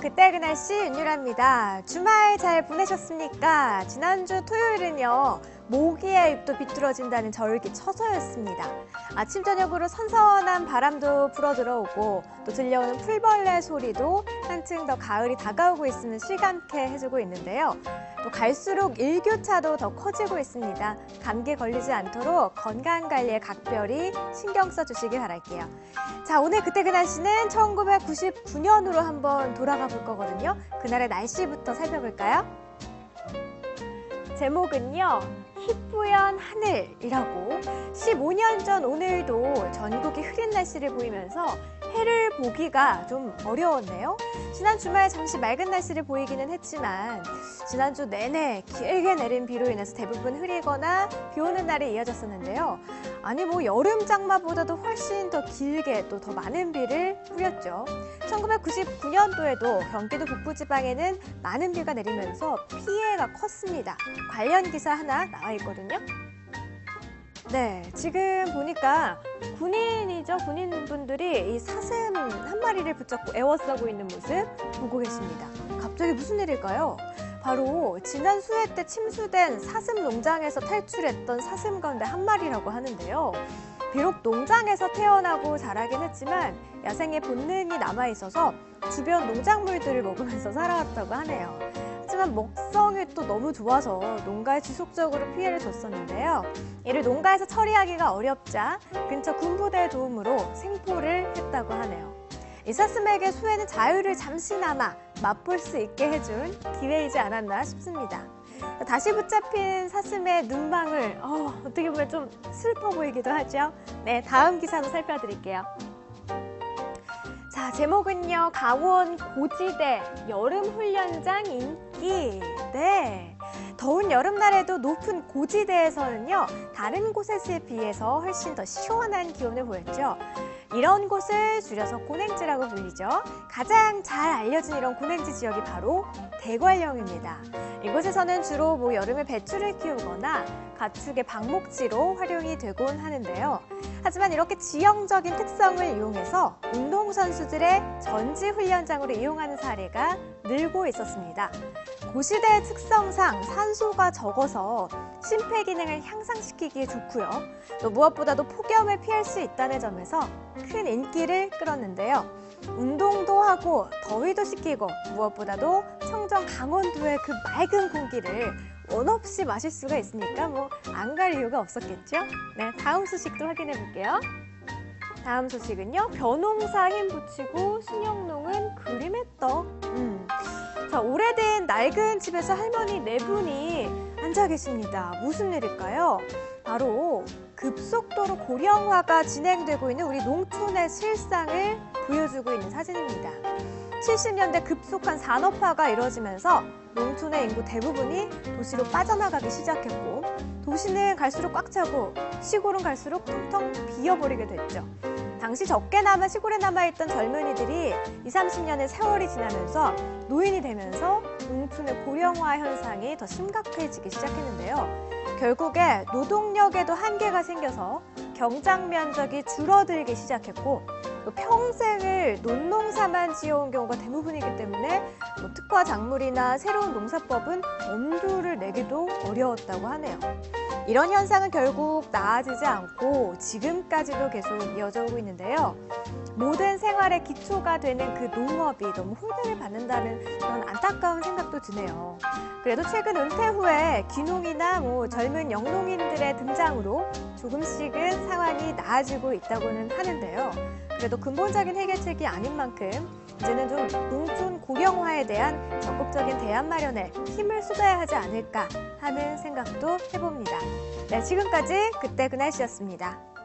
그때 그 날씨 윤유라입니다. 주말 잘 보내셨습니까? 지난주 토요일은요. 모기의 잎도 비뚤어진다는 절기 처서였습니다. 아침 저녁으로 선선한 바람도 불어 들어오고 또 들려오는 풀벌레 소리도 한층 더 가을이 다가오고 있음을 실감케 해주고 있는데요. 또 갈수록 일교차도 더 커지고 있습니다. 감기 걸리지 않도록 건강 관리에 각별히 신경 써주시기 바랄게요. 자, 오늘 그때 그 날씨는 1999년으로 한번 돌아가 볼 거거든요. 그날의 날씨부터 살펴볼까요? 제목은요. 희뿌연 하늘이라고 15년 전 오늘도 전국이 흐린 날씨를 보이면서 해를 보기가 좀 어려웠네요. 지난 주말 잠시 맑은 날씨를 보이기는 했지만 지난주 내내 길게 내린 비로 인해서 대부분 흐리거나 비 오는 날이 이어졌었는데요. 아니 뭐 여름 장마보다도 훨씬 더 길게 또 더 많은 비를 뿌렸죠. 1999년도에도 경기도 북부 지방에는 많은 비가 내리면서 피해가 컸습니다. 관련 기사 하나 나와 있거든요. 네, 지금 보니까 군인이죠. 군인분들이 이 사슴 한 마리를 붙잡고 애워싸고 있는 모습 보고 계십니다. 갑자기 무슨 일일까요? 바로 지난 수해 때 침수된 사슴 농장에서 탈출했던 사슴 가운데 한 마리라고 하는데요. 비록 농장에서 태어나고 자라긴 했지만 야생의 본능이 남아 있어서 주변 농작물들을 먹으면서 살아왔다고 하네요. 하지만 먹성이 또 너무 좋아서 농가에 지속적으로 피해를 줬었는데요. 이를 농가에서 처리하기가 어렵자 근처 군부대의 도움으로 생포를 했다고 하네요. 이 사슴에게 수해는 자유를 잠시나마 맛볼 수 있게 해준 기회이지 않았나 싶습니다. 다시 붙잡힌 사슴의 눈망울, 어, 어떻게 보면 좀 슬퍼 보이기도 하죠. 네, 다음 기사도 살펴드릴게요. 자, 제목은요. 강원 고지대 여름훈련장 인기. 네. 더운 여름날에도 높은 고지대에서는요. 다른 곳에 비해서 훨씬 더 시원한 기온을 보였죠. 이런 곳을 줄여서 고냉지라고 불리죠. 가장 잘 알려진 이런 고냉지 지역이 바로 대관령입니다. 이곳에서는 주로 뭐 여름에 배추를 키우거나 가축의 방목지로 활용이 되곤 하는데요. 하지만 이렇게 지형적인 특성을 이용해서 운동선수들의 전지 훈련장으로 이용하는 사례가 늘고 있었습니다. 고시대의 특성상 산소가 적어서 심폐 기능을 향상시키기에 좋고요. 또 무엇보다도 폭염을 피할 수 있다는 점에서 큰 인기를 끌었는데요. 운동도 하고 더위도 식히고 무엇보다도 청정 강원도의 그 맑은 공기를 원 없이 마실 수가 있으니까 뭐 안 갈 이유가 없었겠죠? 네, 다음 소식도 확인해 볼게요. 다음 소식은요. 벼농사 힘 붙이고 신영농은 그림의 떡. 음. 자, 오래된 낡은 집에서 할머니 네 분이 앉아 계십니다. 무슨 일일까요? 바로 급속도로 고령화가 진행되고 있는 우리 농촌의 실상을 보여주고 있는 사진입니다. 70년대 급속한 산업화가 이뤄지면서 농촌의 인구 대부분이 도시로 빠져나가기 시작했고 도시는 갈수록 꽉 차고 시골은 갈수록 텅텅 비어버리게 됐죠. 당시 적게 남아 시골에 남아있던 젊은이들이 20, 30년의 세월이 지나면서 노인이 되면서 농촌의 고령화 현상이 더 심각해지기 시작했는데요. 결국에 노동력에도 한계가 생겨서 경장 면적이 줄어들기 시작했고 평생을 논농사만 지어온 경우가 대부분이기 때문에 뭐 특화 작물이나 새로운 농사법은 엄두를 내기도 어려웠다고 하네요. 이런 현상은 결국 나아지지 않고 지금까지도 계속 이어져 오고 있는데요. 모든 생활의 기초가 되는 그 농업이 너무 홀대를 받는다는 그런 안타까운 생각도 드네요. 그래도 최근 은퇴 후에 귀농이나 뭐 젊은 영농인들의 등장으로 조금씩은 상황이 나아지고 있다고는 하는데요. 그래도 근본적인 해결책이 아닌 만큼 이제는 좀 농촌 고령화에 대한 적극적인 대안 마련에 힘을 쏟아야 하지 않을까 하는 생각도 해봅니다. 네, 지금까지 그때 그 날씨였습니다.